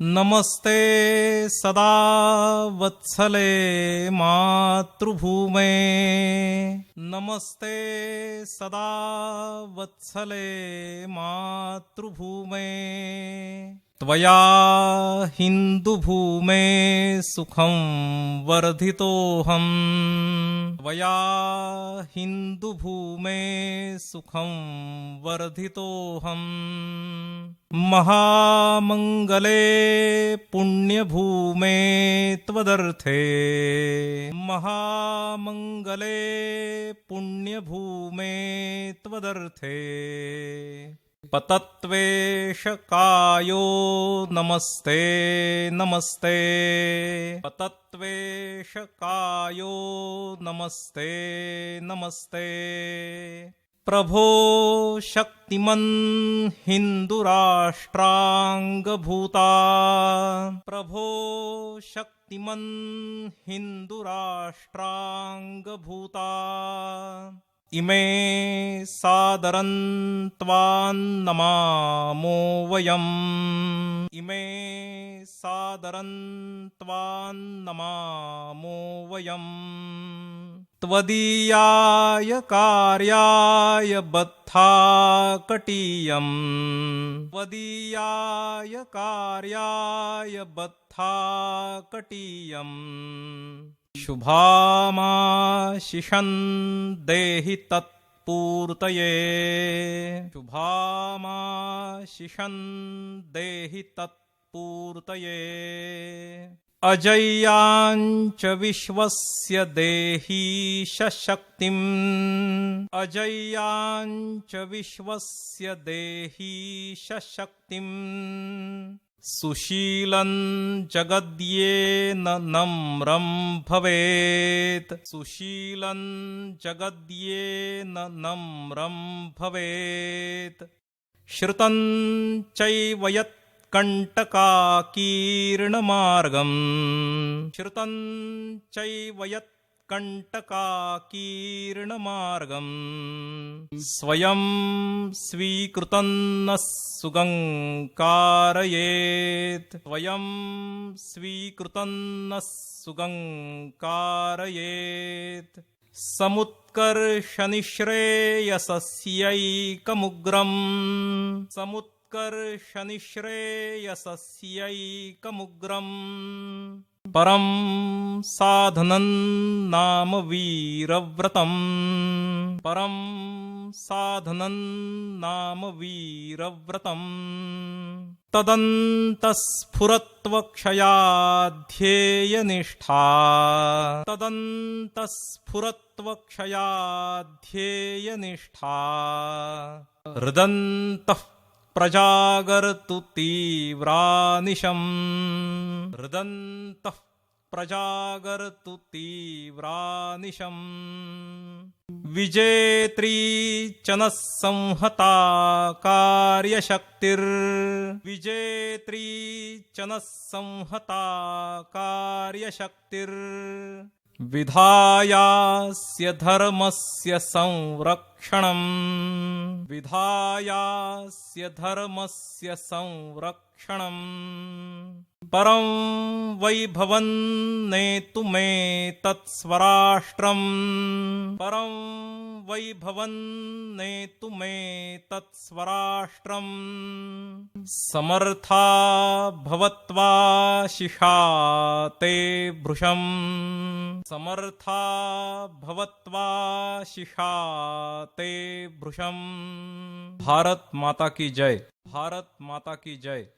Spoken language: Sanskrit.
नमस्ते सदा वत्सले मातृभूमे। नमस्ते सदा वत्सले मातृभूमे। त्वया हिन्दुभूमे सुखं वर्धितोऽहम्। त्वया हिन्दुभूमे सुखं वर्धितोऽहम्। महामङ्गले पुण्यभूमे त्वदर्थे। महामङ्गले पुण्यभूमे त्वदर्थे पतत्वेषकायो नमस्ते नमस्ते। पतत्वेषकायो नमस्ते नमस्ते। प्रभो शक्तिमन् हिन्दुराष्ट्राङ्गभूता। प्रभो शक्तिमन् हिन्दुराष्ट्राङ्गभूता। इमे सादरं त्वान्नमामो वयम्। इमे सादरं त्वान्नमामो वयम्। त्वदीयाय कार्याय बद्धा कटीयम्। त्वदीयाय कार्याय बद्धा कटीयम् शुभामाशिषन् देहि तत्पूर्तये। शुभामाशिषन् देहि तत्पूर्तये। अजय्याञ्च विश्वस्य देहि शक्तिम् अजय्याञ्च विश्वस्य देहि शक्तिम् सुशीलं जगद्येन नम्रं भवेत्। सुशीलं जगद्येन नम्रं भवेत्। श्रुतं चैव यत्कण्टकाकीर्णमार्गम् श्रुतं चैव यत् कण्टकाकीर्णमार्गम् स्वयं स्वीकृतं नः सुगङ्कारयेत् स्वयं स्वीकृतं नः सुगङ्कारयेत् समुत्कर्षनिःश्रेयसस्यैकमुग्रम्। समुत्कर्षनिःश्रेयसस्यैकमुग्रम् परं साधनं नाम वीरव्रतम्। परं साधनं नाम वीरव्रतम्। तदन्तस्फुरत्वक्षयाध्येयनिष्ठा। तदन्तस्फुरत्वक्षयाध्येयनिष्ठा। हृदन्तः प्रजागर्तु तीव्रानिशम्। हृदन्तः प्रजागर्तु तीव्रानिशम्। विजेत्री च नः संहता कार्यशक्तिर्विजेत्री च नः संहता कार्यशक्तिर् विधायास्य धर्मस्य संरक्षणम्। विधायास्य धर्मस्य संरक्षणम् परं वैभवन् नेतु मे तत्स्वराष्ट्रम्। वैभवन् नेतु मे तत्स्वराष्ट्रम्। समर्था भवत्वा शिषा ते भृशम्। समर्था भवत्वा शिषा ते भृशम्। भारत माता की जय। भारत माता की जय।